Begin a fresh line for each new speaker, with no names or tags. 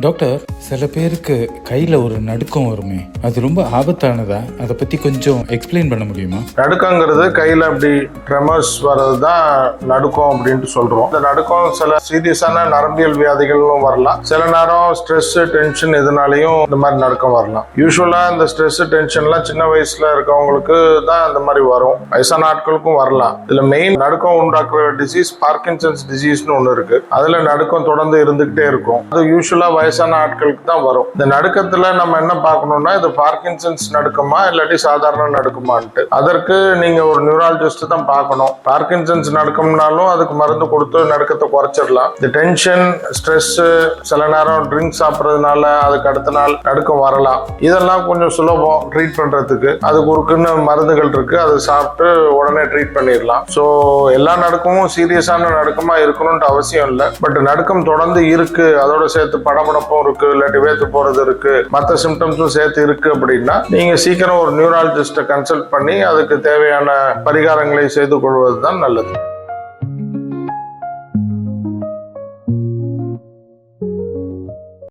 Doctor, சில பேருக்கு கையில் ஒரு நடுக்கம் வருமே. அது ரொம்ப ஆபத்தானதா? அதை பற்றி கொஞ்சம் எக்ஸ்பிளைன் பண்ண முடியுமா?
நடுக்கங்கிறது கையில் அப்படி ட்ரெமர்ஸ் வர்றது தான் நடுக்கம் அப்படின்ட்டு சொல்கிறோம் இந்த நடுக்கம் சில சீரியஸான நரம்பியல் வியாதிகளும் வரலாம். சில நேரம் ஸ்ட்ரெஸ் டென்ஷன் எதுனாலையும் இந்த மாதிரி நடுக்கம் வரலாம். யூஸ்வலாக இந்த ஸ்ட்ரெஸ் டென்ஷன்லாம் சின்ன வயசில் இருக்கவங்களுக்கு தான் இந்த மாதிரி வரும். வயசான ஆட்களுக்கும் வரலாம். இதில் மெயின் நடுக்கம் உண்டாக்குற டிசீஸ் பார்க்கின்சன்ஸ் டிசீஸ்னு ஒன்று இருக்கு. அதில் நடுக்கம் தொடர்ந்து இருந்துகிட்டே இருக்கும். அது யூஸ்வலாக வயசான டாபிக் தான் வரும். இந்த நடுக்கத்தில் நம்ம என்ன பார்க்கணும்னா இது பார்க்கின்சன்ஸ் நடுக்கமா இல்லாட்டி சாதாரண நடுக்கமான்ட்டு. அதற்கு நீங்க ஒரு நியூராலஜிஸ்ட் தான் பார்க்கணும். பார்க்கின்சன்ஸ் நடுக்கம்னாலும் அதுக்கு மருந்து கொடுத்து நடுக்கத்தை குறைச்சிடலாம். இந்த டென்ஷன் ஸ்ட்ரெஸ் சில நேரம் ட்ரிங்க்ஸ் சாப்பிட்றதுனால அதுக்கு அடுத்த நாள் நடுக்கம் வரலாம். இதெல்லாம் கொஞ்சம் சுலபம் ட்ரீட் பண்றதுக்கு. அதுக்கு ஒருக்குன்னு மருந்துகள் இருக்கு. அதை சாப்பிட்டு உடனே ட்ரீட் பண்ணிடலாம். ஸோ எல்லா நடுக்கமும் சீரியஸான நடுக்கமா இருக்கணும்ன்ற அவசியம் இல்லை. பட் நடுக்கம் தொடர்ந்து இருக்கு. அதோட சேர்த்து படபடப்பும் இருக்கு. இல்லாட்டி வேத்து போறது இருக்கு. மற்ற சிம்டம்ஸும் சேர்த்து இருக்கு அப்படின்னா நீங்க சீக்கிரம் ஒரு நியூராலஜிஸ்ட்டை கன்சல்ட் பண்ணி அதுக்கு தேவையான பரிகாரங்களை செய்து கொள்வது தான் நல்லது.